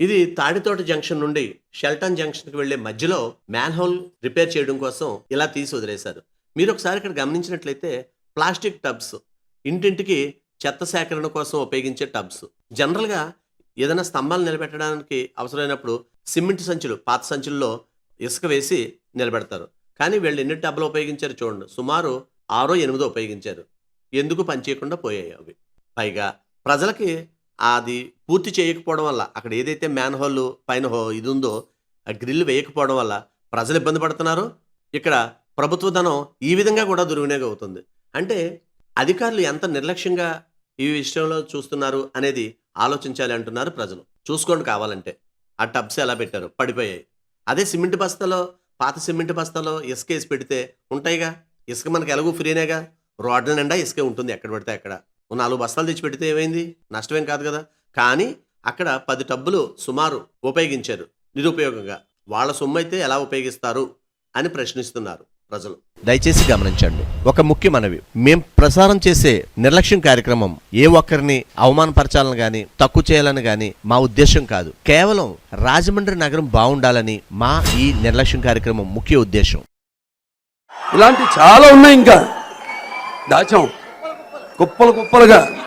ఇది తాడితోట జంక్షన్ నుండి షెల్టన్ జంక్షన్కి వెళ్ళే మధ్యలో మ్యాన్ హోల్ రిపేర్ చేయడం కోసం ఇలా తీసి వదిలేశారు. మీరు ఒకసారి ఇక్కడ గమనించినట్లయితే ప్లాస్టిక్ టబ్స్ ఇంటింటికి చెత్త సేకరణ కోసం ఉపయోగించే టబ్స్. జనరల్గా ఏదైనా స్తంభాలు నిలబెట్టడానికి అవసరమైనప్పుడు సిమెంట్ సంచులు పాత సంచుల్లో ఇసుక వేసి నిలబెడతారు. కానీ వీళ్ళు ఎన్ని టబ్లు ఉపయోగించారు చూడండి. సుమారు ఆరో ఎనిమిదో ఉపయోగించారు. ఎందుకు పనిచేయకుండా పోయాయి అవి? పైగా ప్రజలకి అది పూర్తి చేయకపోవడం వల్ల అక్కడ ఏదైతే మ్యాన్ హోల్ పైన హో ఇది ఉందో ఆ గ్రిల్ వేయకపోవడం వల్ల ప్రజలు ఇబ్బంది పడుతున్నారు. ఇక్కడ ప్రభుత్వ ధనం ఈ విధంగా కూడా దుర్వినియోగం అవుతుంది అంటే అధికారులు ఎంత నిర్లక్ష్యంగా ఈ విషయంలో చూస్తున్నారు అనేది ఆలోచించాలి అంటున్నారు ప్రజలు. చూసుకోండి కావాలంటే. ఆ టబ్స్ ఎలా పెట్టారు? పడిపోయాయి. అదే సిమెంట్ బస్తాలో పాత సిమెంట్ బస్తాలో ఇసుక వేసి పెడితే ఉంటాయిగా? ఇసుక మనకి ఎలాగూ ఫ్రీనేగా? రోడ్ల నిండా ఇసుకే ఉంటుంది ఎక్కడ పడితే అక్కడ. ఓ నాలుగు బస్తాలు తెచ్చి పెడితే ఏమైంది? నష్టమేం కాదు కదా. కానీ అక్కడ పది టబ్బులు సుమారు ఉపయోగించారు నిరుపయోగంగా. వాళ్ళ సొమ్ము అయితే ఎలా ఉపయోగిస్తారు అని ప్రశ్నిస్తున్నారు ప్రజలు. దయచేసి గమనించండి ఒక ముఖ్య మనవి. మేం ప్రసారం చేసే నిర్లక్ష్యం కార్యక్రమం ఏ ఒక్కరిని అవమానపరచాలని గాని తక్కువ చేయాలని గాని మా ఉద్దేశం కాదు. కేవలం రాజమండ్రి నగరం బాగుండాలని మా ఈ నిర్లక్ష్యం కార్యక్రమం ముఖ్య ఉద్దేశం ఇలాంటి చాలా ఉన్నాయి ఇంకా. దాచాం. కుప్పలు కుప్పలుగా.